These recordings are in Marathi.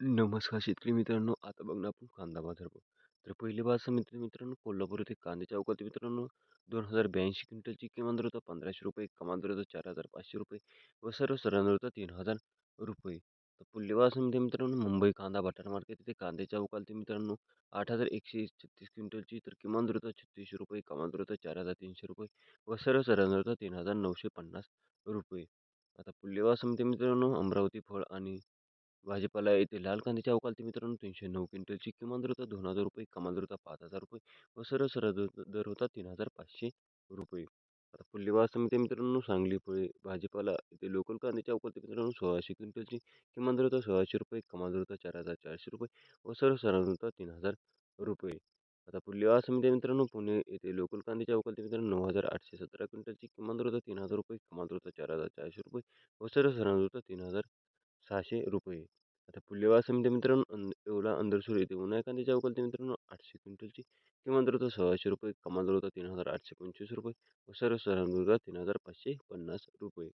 नमस्कार शेतकरी मित्रांनो आता बघणार आपण कांदा बाजार भाव तर पहिले बाजार समिती मित्रांनो कोल्हापूर येथे कांद्याच्या अवकात मित्रांनो दोन हजार ब्याऐंशी क्विंटलची किमान दर होता पंधराशे रुपये कमान दर होता चार हजार पाचशे रुपये व सर्व सरांना होता तीन हजार रुपये. तर पुढली बाजार समिती मित्रांनो मुंबई कांदा बाटार मार्केट येथे कांद्याच्या अवकालते मित्रांनो आठ हजार एकशे छत्तीस क्विंटलची तर किमान दर होता छत्तीसशे रुपये कमान दर होता चार हजार तीनशे रुपये व सर्व सरांना होता तीन हजार नऊशे पन्नास रुपये. आता पुढली बाजार समिती मित्रांनो अमरावती फळ आणि भाजीपाला येथे लाल कांद्याची अवकालती मित्रांनो तीनशे नऊ क्विंटलची किमान दर होता दोन हजार रुपये कमाल दर होता पाच हजार रुपये व सर्व सर्व दर होता तीन हजार पाचशे रुपये. आता पुढली बाजार समिती मित्रांनो सांगली फळे भाजीपाला येथे लोकल कांद्याची अवकाळी मित्रांनो सोळाशे क्विंटलची किमान दर होता सोळाशे रुपये कमाल दर होता चार हजार चारशे रुपये व सर्व सर्व होता तीन हजार रुपये. आता पुढली समिती मित्रांनो पुणे येथे लोकल कांद्याच्या अवकालती मित्रांनो नऊ हजार आठशे सतरा क्विंटलची किमान दर होता तीन हजार रुपये कमाल दर होता चार हजार चारशे रुपये व सर्व सर्व होता तीन हजार सहाशे रुपये. आता पुढली समिती मित्रांनो अं येवला अंदरसूर येते उन्हाळी कांद्याच्या अवकाळी मित्रांनो आठशे क्विंटलची किमान दर होता सहाशे रुपये कमाल दर होता तीन हजार आठशे पंचवीस रुपये व सर्व दर होता तीन हजार पाचशे पन्नास रुपये.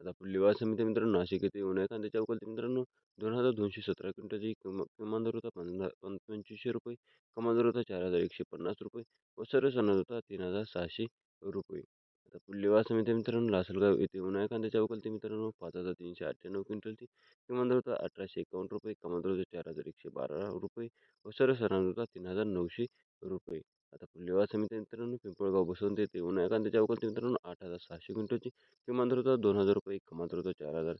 आता पुढली समिती मित्रांनो नाशिक येथे उन्हाळी कांद्याच्या अवकाळी मित्रांनो दोन हजार दोनशे सतरा क्विंटलची किमान दर होता पंधरा पंचवीसशे रुपये कमाल दर होता चार हजार एकशे पन्नास रुपये व सर्व सणात होता तीन हजार सहाशे रुपये. आता पुढली बाजार समिती मित्रांनो लासलगाव येथे उन्हाळी कांद्याच्या अवकाळी मित्रांनो पाच हजार तीनशे अठ्ठ्याण्णव क्विंटलची किमान दर होता अठराशे एकावन्न रुपये कमाल दर होता चार हजार एकशे बारा रुपये व सर्व होता तीन हजार नऊशे रुपये. आता पुढली समिती मित्रांनो पिंपळगाव बसवंत येथे उन्हाळी कांद्याच्या अवकाळी मित्रांनो आठ हजार सहाशे क्विंटलची किमान दर होता दोन हजार रुपये कमाल दर होता चार हजार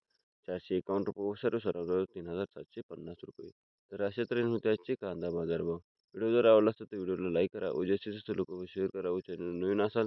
चारशे एकावन्न रुपये व सर्व सराव तीन हजार सातशे पन्नास रुपये. तर अशा तऱ्हेने होते आजचे कांदा बाजार भाव. व्हिडिओ जर आवडला असेल तर व्हिडिओला लाईक करा व जास्तीत जास्त लोक शेअर करा व चॅनल नवीन असाल